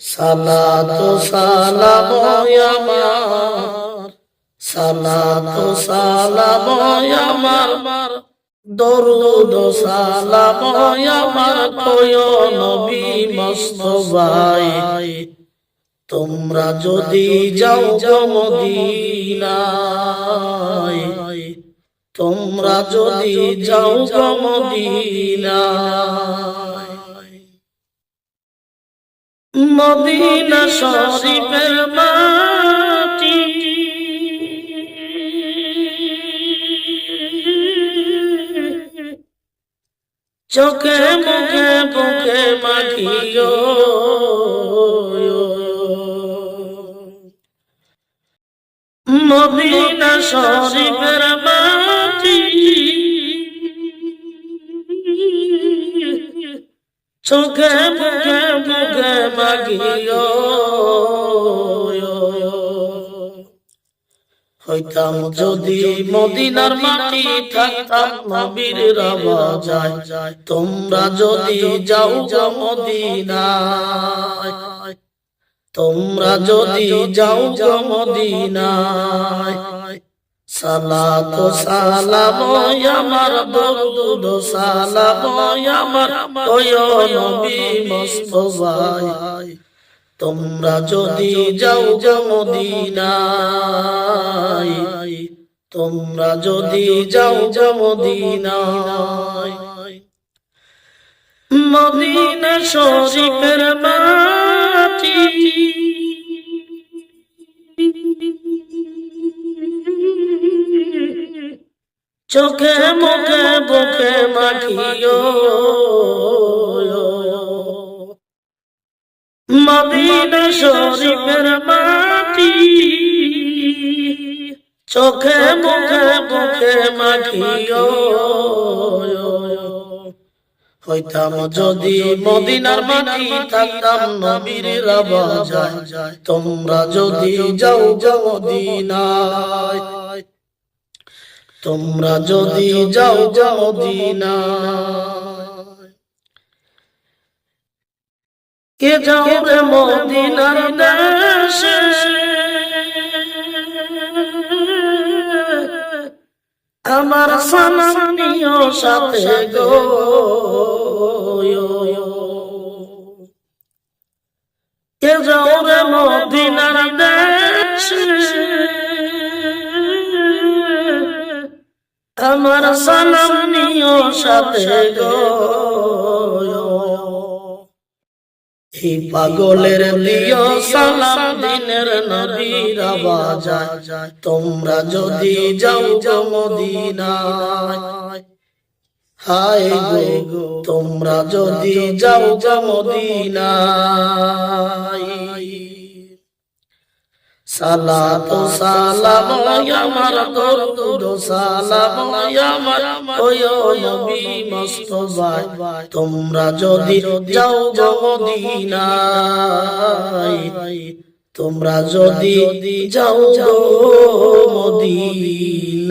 সালাতু সালাম আমার। সালাতু দরুদ সালাম আমার। কয় নবী তোমরা যদি যাও মদিনায়, তোমরা যদি যাও মদিনায়। মদিনা শরীফের মাটি। চোখে মুখে বুকে মাখিও মদিনা শরীফের চোখে মুখে মুখে মাগিও হইতাম যদি মদিনার মাটি থাকতাম, নবীর রাবা যায় তোমরা যদি যাও গো মদিনায়, তোমরা যদি যাও গো মদিনায়। সালাত সালাম আমার দরুদ সালাম আমার ওই নবী মুস্তফায় তোমরা যদি যাও মদিনায়, তোমরা যদি যাও মদিনায়। মদিনা শরীফের মাটি চোখে মুখে বুকে মাখিও। মদিনা শরীফের মাটি চোখে মুখে বুকে মাখিও। হইতাম যদি মদিনার মাটি থাকতাম, নবীর রাবা যায় তোমরা যদি যাও যাও মদিনায়। তোমরা যদি যাও যাও দিনা কে যাও রে মদিনার দেশে? আমার সালাম নিও সাথে গো। আমার সালাম নিও সাথে গো। এই পাগলের দিও সালাম দিনের নবীর আওয়াজ। তোমরা যদি যাও গো হায় গো, তোমরা যদি যাও গো সালাত, সালাম আমার দরুদ, সালাম আমার ওই নবী মুস্তফায় তোমরা যদি যাও গো মদিনায়, তোমরা যদি যাও গো মদিনায়।